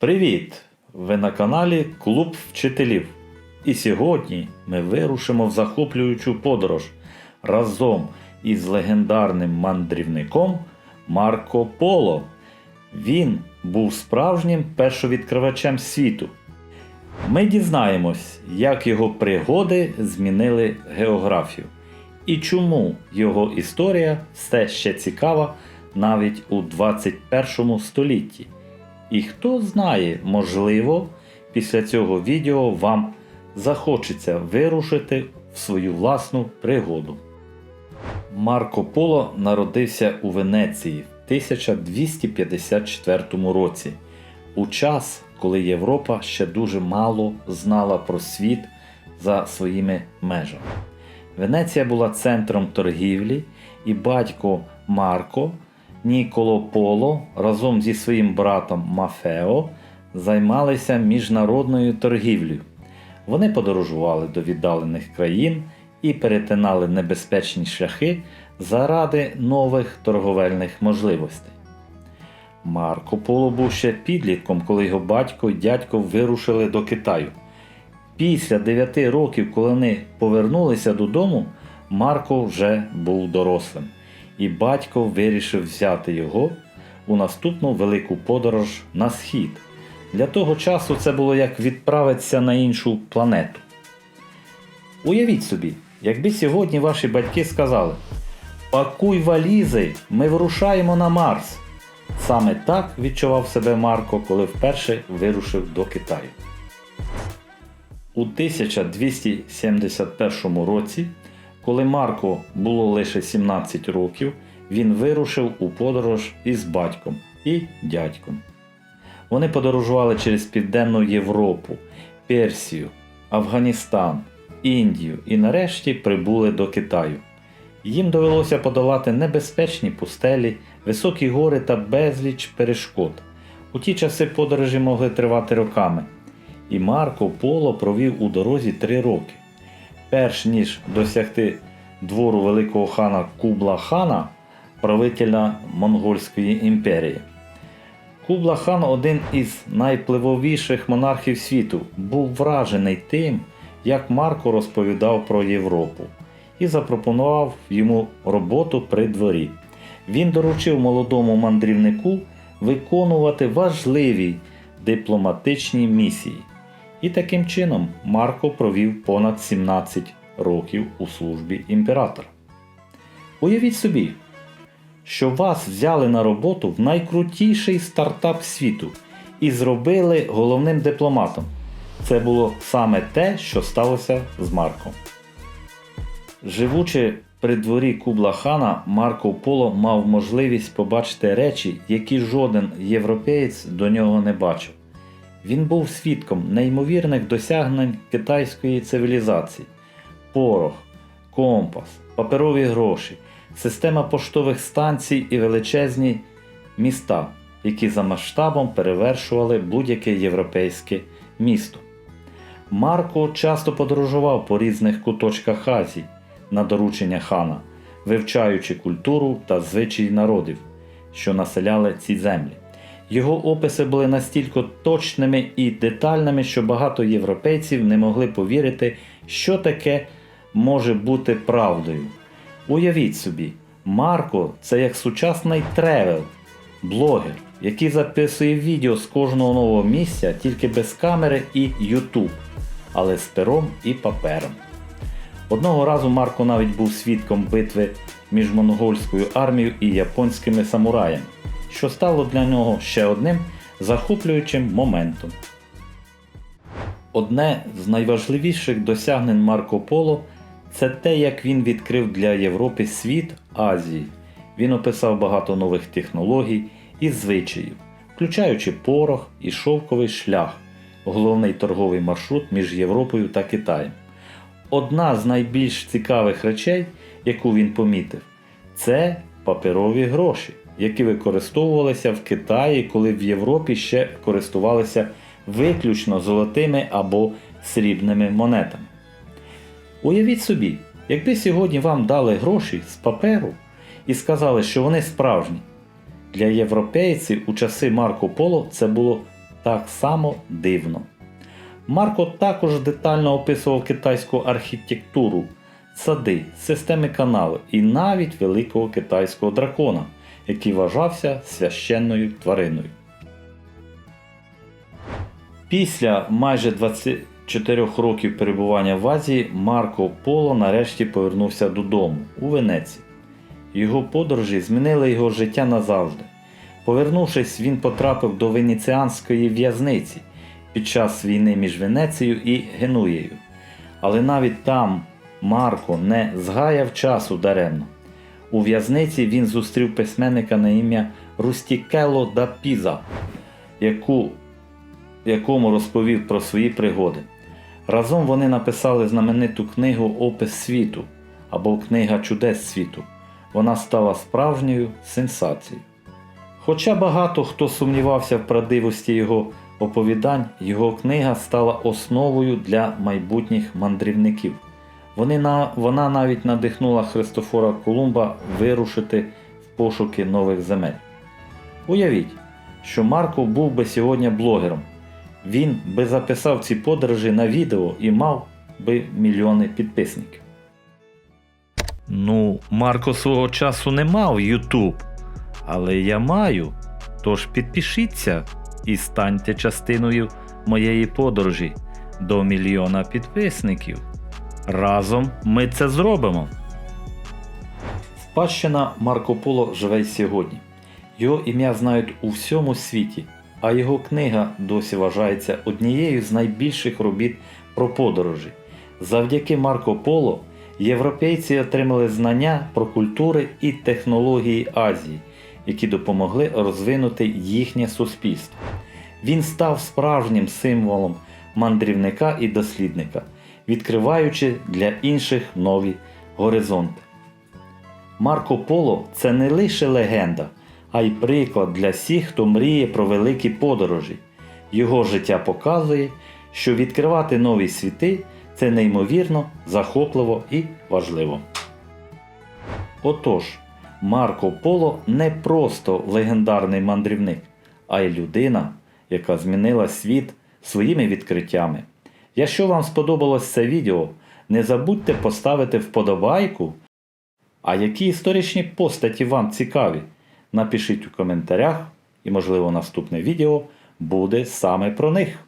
Привіт! Ви на каналі Клуб вчителів. І сьогодні ми вирушимо в захоплюючу подорож разом із легендарним мандрівником Марко Поло. Він був справжнім першовідкривачем світу. Ми дізнаємось, як його пригоди змінили географію і чому його історія все ще цікава навіть у 21 столітті. І хто знає, можливо, після цього відео вам захочеться вирушити в свою власну пригоду. Марко Поло народився у Венеції в 1254 році, у час, коли Європа ще дуже мало знала про світ за своїми межами. Венеція була центром торгівлі, і батько Марко Ніколо Поло разом зі своїм братом Мафео займалися міжнародною торгівлею. Вони подорожували до віддалених країн і перетинали небезпечні шляхи заради нових торговельних можливостей. Марко Поло був ще підлітком, коли його батько і дядько вирушили до Китаю. Після 9 років, коли вони повернулися додому, Марко вже був дорослим, і батько вирішив взяти його у наступну велику подорож на схід. Для того часу це було як відправитися на іншу планету. Уявіть собі, якби сьогодні ваші батьки сказали: Пакуй валізи, ми вирушаємо на Марс. Саме так відчував себе Марко, коли вперше вирушив до Китаю. У 1271 році, коли Марко було лише 17 років, він вирушив у подорож із батьком і дядьком. Вони подорожували через Південну Європу, Персію, Афганістан, Індію і нарешті прибули до Китаю. Їм довелося подолати небезпечні пустелі, високі гори та безліч перешкод. У ті часи подорожі могли тривати роками. І Марко Поло провів у дорозі три роки. Перш ніж досягти двору великого хана Кубла Хана, правителя Монгольської імперії. Кубла хан, один із найпливовіших монархів світу, був вражений тим, як Марко розповідав про Європу, і запропонував йому роботу при дворі. Він доручив молодому мандрівнику виконувати важливі дипломатичні місії. І таким чином Марко провів понад 17 років у службі імператора. Уявіть собі, що вас взяли на роботу в найкрутіший стартап світу і зробили головним дипломатом. Це було саме те, що сталося з Марком. Живучи при дворі Кубла Хана, Марко Поло мав можливість побачити речі, які жоден європеєць до нього не бачив. Він був свідком неймовірних досягнень китайської цивілізації: порох, компас, паперові гроші, система поштових станцій і величезні міста, які за масштабом перевершували будь-яке європейське місто. Марко часто подорожував по різних куточках Азії на доручення хана, вивчаючи культуру та звичаї народів, що населяли ці землі. Його описи були настільки точними і детальними, що багато європейців не могли повірити, що таке може бути правдою. Уявіть собі, Марко це як сучасний тревел, блогер, який записує відео з кожного нового місця тільки без камери і Ютуб, але з пером і папером. Одного разу Марко навіть був свідком битви між монгольською армією і японськими самураями що стало для нього ще одним захоплюючим моментом. Одне з найважливіших досягнень Марко Поло це те, як він відкрив для Європи світ Азії. Він описав багато нових технологій і звичаїв, включаючи порох і шовковий шлях, головний торговий маршрут між Європою та Китаєм. Одна з найбільш цікавих речей, яку він помітив, це паперові гроші які використовувалися в Китаї, коли в Європі ще користувалися виключно золотими або срібними монетами. Уявіть собі, якби сьогодні вам дали гроші з паперу і сказали, що вони справжні. Для європейців у часи Марко Поло це було так само дивно. Марко також детально описував китайську архітектуру, сади, системи каналу і навіть великого китайського дракона, який вважався священною твариною. Після майже 24 років перебування в Азії Марко Поло нарешті повернувся додому у Венецію. Його подорожі змінили його життя назавжди. Повернувшись, він потрапив до венеціанської в'язниці під час війни між Венецією і Генуєю. Але навіть там Марко не згаяв часу даремно. У в'язниці він зустрів письменника на ім'я Рустікело да Піза, яку, якому розповів про свої пригоди. Разом вони написали знамениту книгу Опис світу або Книга чудес світу. Вона стала справжньою сенсацією. Хоча багато хто сумнівався в правдивості його оповідань, його книга стала основою для майбутніх мандрівників. Вони на, вона навіть надихнула Христофора Колумба вирушити в пошуки нових земель. Уявіть, що Марко був би сьогодні блогером. Він би записав ці подорожі на відео і мав би мільйони підписників. Ну, Марко свого часу не мав YouTube, але я маю. Тож підпишіться і станьте частиною моєї подорожі до мільйона підписників. Разом ми це зробимо. Спадщина Марко Поло живе й сьогодні. Його ім'я знають у всьому світі, а його книга досі вважається однією з найбільших робіт про подорожі. Завдяки Марко Поло європейці отримали знання про культури і технології Азії, які допомогли розвинути їхнє суспільство. Він став справжнім символом мандрівника і дослідника, відкриваючи для інших нові горизонти. Марко Поло це не лише легенда, а й приклад для всіх, хто мріє про великі подорожі. Його життя показує, що відкривати нові світи це неймовірно, захопливо і важливо. Отож, Марко Поло не просто легендарний мандрівник, а й людина, яка змінила світ своїми відкриттями. Якщо вам сподобалось це відео, не забудьте поставити вподобайку. А які історичні постаті вам цікаві? Напишіть у коментарях, і, можливо, наступне відео буде саме про них.